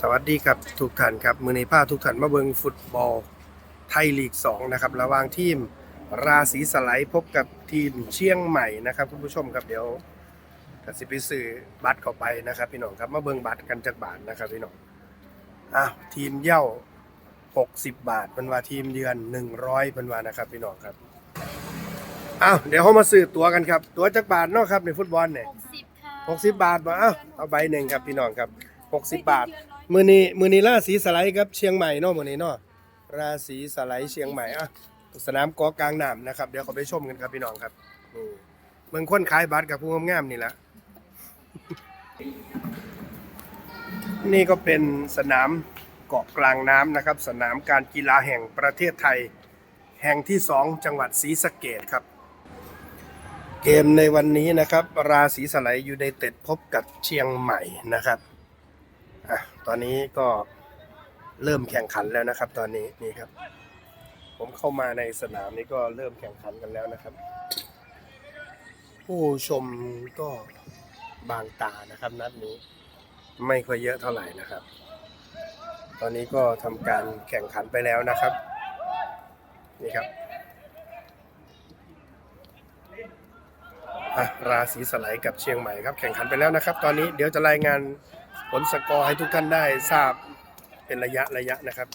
สวัสดีครับทุกท่านครับมือในผ้าทุกท่านมาเบิงฟุตบอลไทยลีก 2 นะครับ ระหว่างทีมราศีสไลด์พบกับทีมเชียงใหม่นะครับคุณผู้ชมครับเดี๋ยวกสิไปซื้อบัตรเข้าไปนะครับ พี่น้องครับมาเบิงบัตรกันจากบาทนะครับพี่น้องอ้าวทีมเย่า 60 บาทเป็นว่าทีมเยือน 100เป็นว่านะครับพี่น้องครับอ้าวเดี๋ยวเขามาซื้อตั๋วกันครับตั๋วจากบาทเนาะครับในฟุตบอลเนี่ยหกสิบค่ะหกสิบบาทบ่เอ้าเอาใบหนึ่งครับพี่น้องครับหกสิบบาท มือนี้มือนี้ราศีสไลด์ครับเชียงใหม่เนาะมือนี้เนาะราศีสไลด์เชียงใหม่อะสนามกอกลางน้ำนะครับ เดี๋ยวเขาไปชมกันครับพี่น้องครับนี่เมืองคนขายบัตรกับผู้งามๆนี่แหละนี่ก็เป็นสนามเกาะกลางน้ำนะครับ สนามการกีฬาแห่งประเทศไทย แห่งที่สองจังหวัดศรีสะเกดครับ เกมในวันนี้นะครับ ราศีสไลด์ยูไนเต็ดพบกับเชียงใหม่นะครับ อะตอนนี้ก็เริ่มแข่งขันแล้วนะครับ ตอนนี้นี่ครับ ผมเข้ามาในสนามนี้ก็เริ่มแข่งขันกันแล้วนะครับ ผู้ชมก็บางตานะครับ นัดนี้ไม่ค่อยเยอะเท่าไหร่นะครับ ตอนนี้ก็ทำการแข่งขันไปแล้วนะครับ นี่ครับราศีสไลด์กับเชียงใหม่ครับ แข่งขันไปแล้วนะครับ ตอนนี้เดี๋ยวจะรายงาน ผลสกอร์ให้ทุกท่านได้ทราบเป็นระยะระยะนะครับ